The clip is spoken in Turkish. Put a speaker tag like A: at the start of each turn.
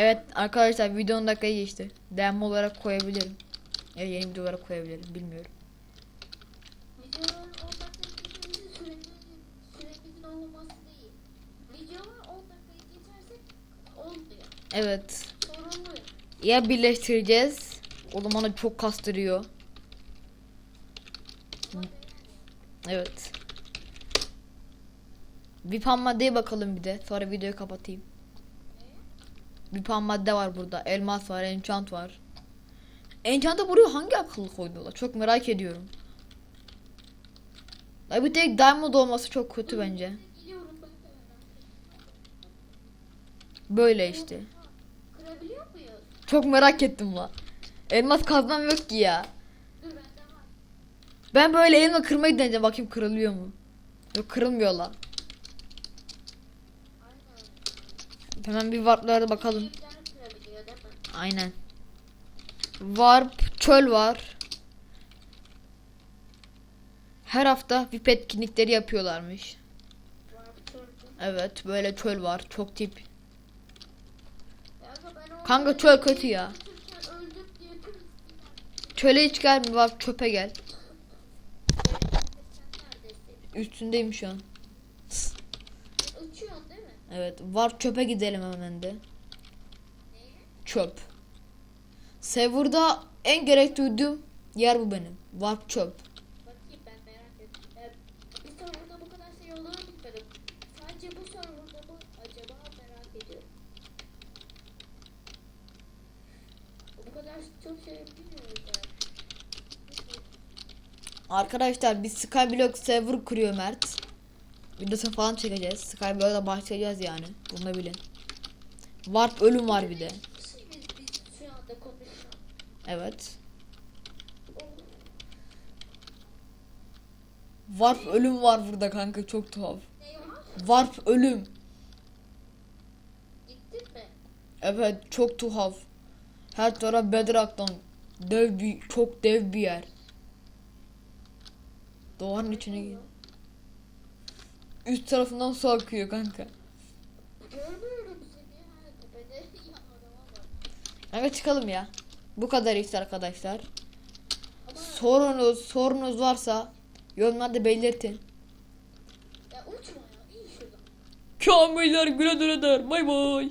A: Evet arkadaşlar video 10 dakikayı geçti. Denme olarak koyabilirim. Ya yeni video olarak koyabilirim bilmiyorum.
B: Videoların 10 dakika geçmesi sürekli, süremizin olmaması değil. Videolar 10 dakikayı geçersek olmuyor.
A: Evet.
B: Sorunlu.
A: Ya birleştireceğiz. O zaman da çok kastırıyor. Evet. Bir pan maddeye bakalım bir de. Sonra videoyu kapatayım. Bir pan madde var burada. Elmas var, enchant var. Enchant'a buraya hangi akıllı koydular? Çok merak ediyorum. Ya bir tek diamond olması çok kötü bence. Böyle işte. Çok merak ettim la. Elmas kazmam yok ki ya. Ben böyle elma kırmayı deneyeceğim bakayım kırılıyor mu? Yok kırılmıyor la.
B: Aynen.
A: Hemen bir warplara bakalım. Aynen. Warp çöl var. Her hafta VIP etkinlikleri yapıyorlarmış. Evet böyle çöl var. Çok tip.
B: Kanka
A: çöl kötü ya. Çöle hiç gelme warp çöpe gel. Üstündeyim şu an. Evet warp çöpe gidelim hemen de. Çöp. Server'da en gerek duyduğum yer bu benim. Warp çöp.
B: Bakayım ben merak ettim. Ya, bir serverda bu kadar şey olur mu bilmiyorum. Sadece bu serverda mı acaba merak ediyorum. Bu kadar çok şey bilmiyoruz yani.
A: Arkadaşlar biz Skyblock server kuruyor Mert. Videosunu falan çekeceğiz. Skyblock'a başlayacağız yani. Bunu da bilin. Warp ölüm var bir de. Evet. Warp ölüm var burada kanka çok tuhaf. Warp ölüm. Evet çok tuhaf. Her taraf bedrock'tan. Dev bir, çok dev bir yer. Doğanın içine gir. Üst tarafından su akıyor kanka. Evet çıkalım ya. Bu kadar işte arkadaşlar. Sorunuz, sorunuz varsa yorumlarda belirtin.
B: ya uçma ya. İyi şuradan.
A: Kamiller güle güle der. Bay bay.